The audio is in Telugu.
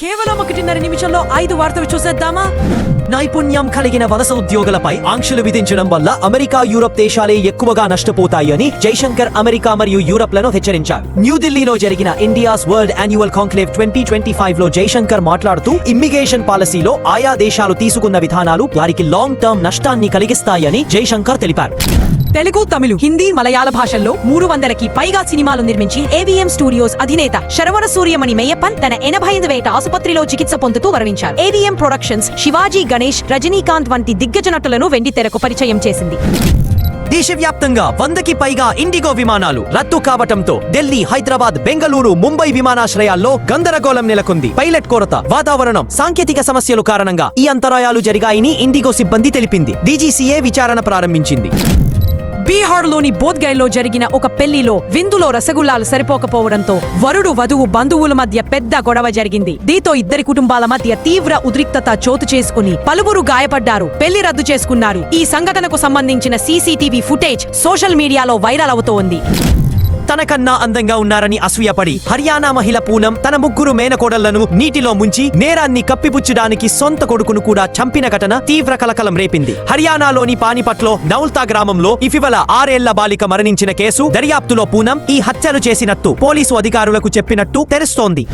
కేవలం ఒకటిన్నర నిమిషంలో ఐదు వార్తలు చూసేద్దామా? నైపుణ్యం కలిగిన వలస ఉద్యోగులపై ఆంక్షలు విధించడం వల్ల అమెరికా యూరప్ దేశాలే ఎక్కువగా నష్టపోతాయని జైశంకర్ అమెరికా మరియు యూరప్లను హెచ్చరించారు న్యూఢిల్లీలో జరిగిన India's world annual conclave twenty twenty ఫైవ్లో జైశంకర్ మాట్లాడుతూ ఇమ్మిగ్రేషన్ పాలసీలో ఆయా దేశాలు తీసుకున్న విధానాలు వారికి లాంగ్ టర్మ్ నష్టాన్ని కలిగిస్తాయని జైశంకర్ తెలిపారు. తెలుగు తమిళ హిందీ మలయాళ భాషల్లో మూడు వందలకి పైగా సినిమాలు నిర్మించి ఏవిఎం స్టూడియోస్ అధినేత శరవణ సూర్యమణి మేయప్పన్ తన ఎనభై ఐదు వేట ఆసుపత్రిలో చికిత్స పొందుతూ వరవించారు ఏవిఎం ప్రొడక్షన్స్ శివాజీ గణేష్ రజనీకాంత్ వంటి దిగ్గజ నటులను వెండి తెరకు పరిచయం చేసింది. దేశవ్యాప్తంగా వందకి పైగా ఇండిగో విమానాలు రద్దు కావటంతో ఢిల్లీ హైదరాబాద్ బెంగళూరు ముంబై విమానాశ్రయాల్లో గందరగోళం నెలకొంది. పైలట్ కొరత వాతావరణం సాంకేతిక సమస్యలు కారణంగా ఈ అంతరాయాలు జరిగాయని ఇండిగో సిబ్బంది తెలిపింది. డీజీసీఏ విచారణ ప్రారంభించింది. బీహార్లోని బోధ్గయలో జరిగిన ఒక పెళ్ళిలో విందులో రసగుల్లాలు సరిపోకపోవడంతో వరుడు వధువు బంధువుల మధ్య పెద్ద గొడవ జరిగింది. దీంతో ఇద్దరి కుటుంబాల మధ్య తీవ్ర ఉద్రిక్తత చోటు చేసుకుని పలువురు గాయపడ్డారు. పెళ్ళి రద్దు చేసుకున్నారు. ఈ సంఘటనకు సంబంధించిన సీసీటీవీ ఫుటేజ్ సోషల్ మీడియాలో వైరల్ అవుతోంది. తనకన్నా అందంగా ఉన్నారని అసూయపడి హర్యానా మహిళ పూనం తన ముగ్గురు మేనకోడళ్ళను నీటిలో ముంచి నేరాన్ని కప్పిపుచ్చడానికి సొంత కొడుకును కూడా చంపిన ఘటన తీవ్ర కలకలం రేపింది. హర్యానాలోని పానిపట్లో నౌల్తా గ్రామంలో ఇటీవల ఆరేళ్ళ బాలిక మరణించిన కేసు దర్యాప్తులో పూనం ఈ హత్యలు చేసినట్టు పోలీసు అధికారులకు చెప్పినట్టు తెలుస్తోంది.